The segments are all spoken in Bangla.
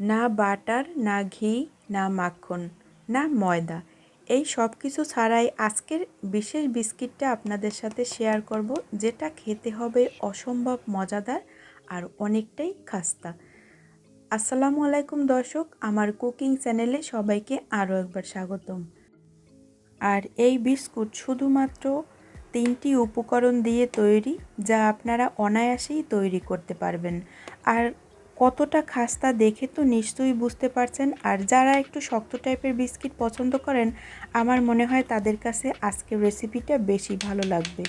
না বাটার, না ঘি, না মাখন, না ময়দা। এই সব কিছু ছাড়াই আজকের বিশেষ বিস্কিটটা আপনাদের সাথে শেয়ার করব, যেটা খেতে হবে অসম্ভব মজাদার আর অনেকটাই খাস্তা। আসসালামু আলাইকুম দর্শক, আমার কুকিং চ্যানেলে সবাইকে আরও একবার স্বাগতম। আর এই বিস্কুট শুধুমাত্র তিনটি উপকরণ দিয়ে তৈরি, যা আপনারা অনায়াসেই তৈরি করতে পারবেন। আর কতটা খাস্তা দেখে তো নিশ্চয়ই বুঝতে পারছেন। আর যারা একটু শক্ত টাইপের বিস্কিট পছন্দ করেন, আমার মনে হয় তাদের কাছে আজকের রেসিপিটা বেশি ভালো লাগবে।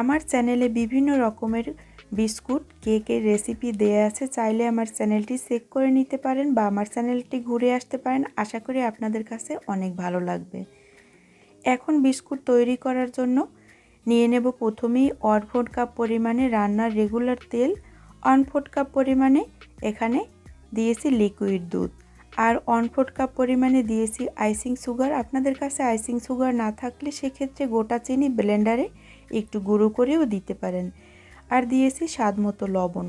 আমার চ্যানেলে বিভিন্ন রকমের বিস্কুট কেকের রেসিপি দেয়া আছে, চাইলে আমার চ্যানেলটি চেক করে নিতে পারেন বা আমার চ্যানেলটি ঘুরে আসতে পারেন। আশা করি আপনাদের কাছে অনেক ভালো লাগবে। এখন বিস্কুট তৈরি করার জন্য নিয়ে নেব প্রথমেই অর্ধ কাপ পরিমাণে রান্নার রেগুলার তেল। ওয়ান কাপ পরিমাণে এখানে দিয়েছি লিকুইড দুধ। আর ওয়ান কাপ পরিমাণে দিয়েছি আইসিং সুগার আপনাদের কাছে আইসিং সুগার না থাকলে সেক্ষেত্রে গোটা চিনি ব্লেন্ডারে একটু গুঁড়ো করেও দিতে পারেন। আর দিয়েছি স্বাদ মতো লবণ।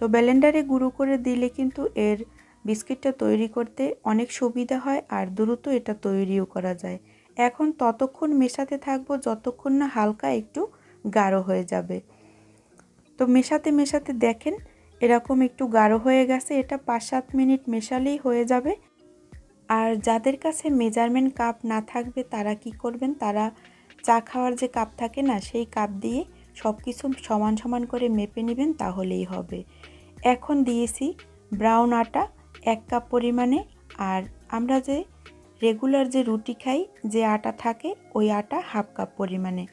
তো ব্লেন্ডারে গুঁড়ো করে দিলে কিন্তু এর বিস্কিটটা তৈরি করতে অনেক সুবিধা হয় আর দ্রুত এটা তৈরিও করা যায়। এখন ততক্ষণ মেশাতে থাকব, যতক্ষণ না হালকা একটু গাঢ় হয়ে যাবে। তো মেশাতে মেশাতে দেখেন, এরকম একটু গাঢ় হয়ে গেছে, এটা পাঁচ সাত মিনিট মেশালেই হয়ে যাবে। আর যাদের কাছে মেজারমেন্ট কাপ না থাকবে, তারা কি করবেন? তারা চা খাওয়ার যে কাপ থাকে না, সেই কাপ দিয়ে সব কিছু সমান সমান করে মেপে নেবেন, তাহলেই হবে। এখন দিয়েছি ব্রাউন আটা এক কাপ পরিমাণে, আর আমরা যে রেগুলার যে রুটি খাই, যে আটা থাকে, ওই আটা হাফ কাপ পরিমাণে।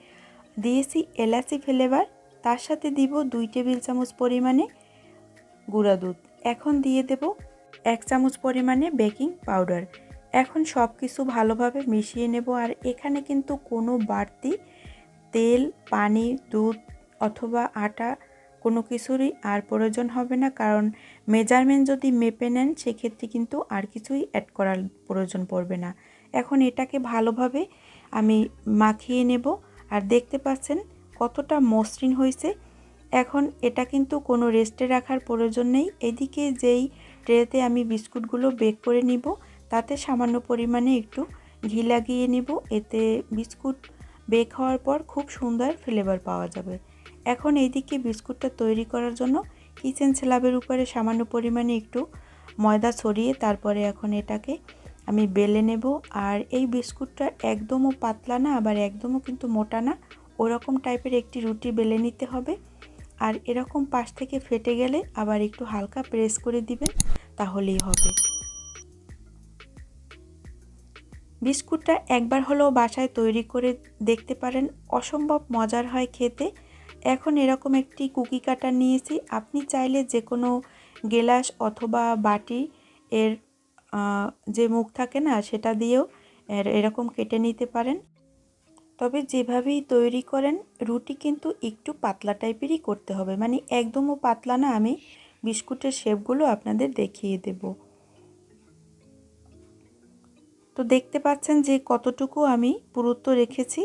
দিয়েছি এলাচি ফ্লেভার তার সাথে দিব দুই টেবিল চামচ পরিমাণে গুঁড়া দুধ। এখন দিয়ে দেব এক চামচ পরিমাণে বেকিং পাউডার। এখন সব কিছু ভালোভাবে মিশিয়ে নেব আর এখানে কিন্তু কোনো বাড়তি তেল, পানি, দুধ অথবা আটা কোনো কিছুরই আর প্রয়োজন হবে না। কারণ মেজারমেন্ট যদি মেপে নেন, সেক্ষেত্রে কিন্তু আর কিছুই অ্যাড করার প্রয়োজন পড়বে না। এখন এটাকে ভালোভাবে আমি মাখিয়ে নেব। আর দেখতে পাচ্ছেন কতটা মসৃণ হয়েছে, এখন এটা কিন্তু কোনো রেস্টে রাখার প্রয়োজন নেই। এদিকে যেই ট্রেতে আমি বিস্কুটগুলো বেক করে নিব, তাতে সামান্য পরিমাণে একটু ঘি লাগিয়ে নিব। এতে বিস্কুট বেক হওয়ার পর খুব সুন্দর ফ্লেভার পাওয়া যাবে। এখন এইদিকে বিস্কুটটা তৈরি করার জন্য কিচেন স্ল্যাবের উপরে সামান্য পরিমাণে একটু ময়দা ছড়িয়ে তারপরে এখন এটাকে আমি বেলে নেব। আর এই বিস্কুটটা একদমও পাতলা না, আবার একদমও কিন্তু মোটা না ওরকম টাইপের একটি রুটি বেলে নিতে হবে। আর এরকম পাশ থেকে ফেটে গেলে আবার একটু হালকা প্রেস করে দিবেন, তাহলেই হবে। বিস্কুটটা একবার হলেও বাসায় তৈরি করে দেখতে পারেন, অসম্ভব মজার হয় খেতে। এখন এরকম একটি কুকি কাটার নিয়েছি। আপনি চাইলে যে কোনো গেলাস অথবা বাটি এর যে মুখ থাকে না, সেটা দিয়েও এরকম কেটে নিতে পারেন। তবে যেভাবেই তৈরি করেন, রুটি কিন্তু একটু পাতলা টাইপেরই করতে হবে। মানে একদমও পাতলা না, আমি বিস্কুটের শেপগুলো আপনাদের দেখিয়ে দেব। তো দেখতে পাচ্ছেন যে কতটুকু আমি পুরুত্ব রেখেছি।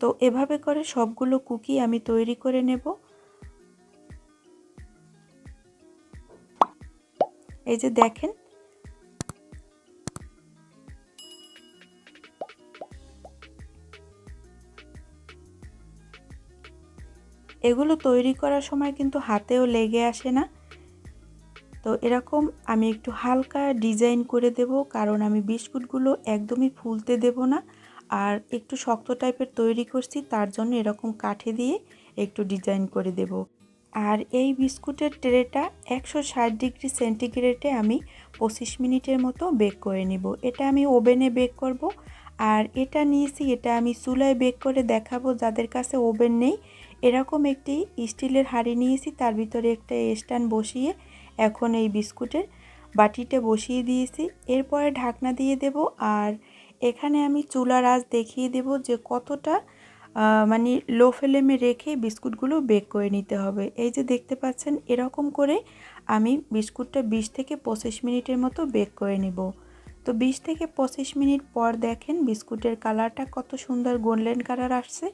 তো এভাবে করে সবগুলো কুকি আমি তৈরি করে নেব। এই যে দেখেন এগুলো তৈরি করার সময় কিন্তু হাতেও লেগে আসে না। তো এরকম আমি একটু হালকা ডিজাইন করে দেব, কারণ আমি বিস্কুটগুলো একদমই ফুলতে দেব না। আর একটু শক্ত টাইপের তৈরি করছি, তার জন্য এরকম কাঠে দিয়ে একটু ডিজাইন করে দেব। আর এই বিস্কুটের ট্রেটা একশো ষাট ডিগ্রি সেন্টিগ্রেডে আমি পঁচিশ মিনিটের মতো বেক করে নিব। এটা আমি ওভেনে বেক করব। আর এটা নিয়েছি, এটা আমি চুলায় বেক করে দেখাবো, যাদের কাছে ওভেন নেই এরকম একটি স্টিলের হাঁড়ি নিয়েছি, তার ভিতরে একটা স্ট্যান্ড বসিয়ে এখন এই বিস্কুটের বাটিটা বসিয়ে দিয়েছি। এরপরে ঢাকনা দিয়ে দেব আর এখানে আমি চুলার আঁচ দেখিয়ে দেব যে কতটা মানে লো ফ্লেমে রেখে বিস্কুটগুলো বেক করে নিতে হবে। এই যে দেখতে পাচ্ছেন, এরকম করে আমি বিস্কুটটা বিশ থেকে পঁচিশ মিনিটের মতো বেক করে নিব। তো বিশ থেকে পঁচিশ মিনিট পর দেখেন বিস্কুটের কালারটা কত সুন্দর গোল্ডেন কালার আসছে।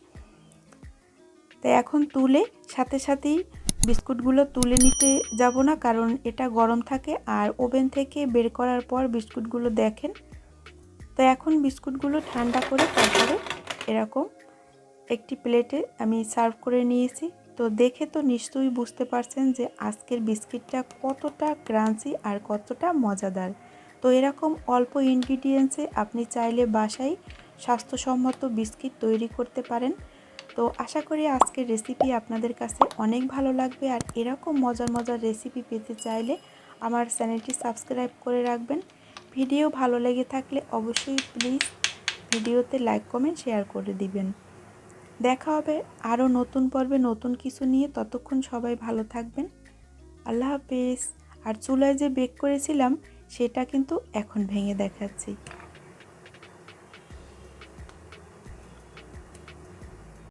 তো এখন তুলে সাথে সাথেই বিস্কুটগুলো তুলে নিতে যাব না, কারণ এটা গরম থাকে আর ওভেন থেকে বের করার পর বিস্কুটগুলো দেখেন। তো এখন বিস্কুটগুলো ঠান্ডা করে তারপরে এরকম একটি প্লেটে আমি সার্ভ করে নিয়েছি। তো দেখে তো নিশ্চয়ই বুঝতে পারছেন যে আজকের বিস্কিটটা কতটা ক্রাঞ্চি আর কতটা মজাদার। তো এরকম অল্প ইনগ্রিডিয়েন্টসে আপনি চাইলে বাসায় স্বাস্থ্যসম্মত বিস্কিট তৈরি করতে পারেন। তো আশা করি আজকের রেসিপি আপনাদের কাছে অনেক ভালো লাগবে আর এরকম মজার মজার রেসিপি পেতে চাইলে আমার চ্যানেলটি সাবস্ক্রাইব করে রাখবেন। ভিডিও ভালো লেগে থাকলে অবশ্যই প্লিজ ভিডিওতে লাইক কমেন্ট শেয়ার করে দিবেন। দেখা হবে আরও নতুন পর্বে নতুন কিছু নিয়ে। ততক্ষণ সবাই ভালো থাকবেন। আল্লাহ হাফেজ। আর চুলায় যে বেক করেছিলাম, সেটা কিন্তু এখন ভেঙে দেখাচ্ছি।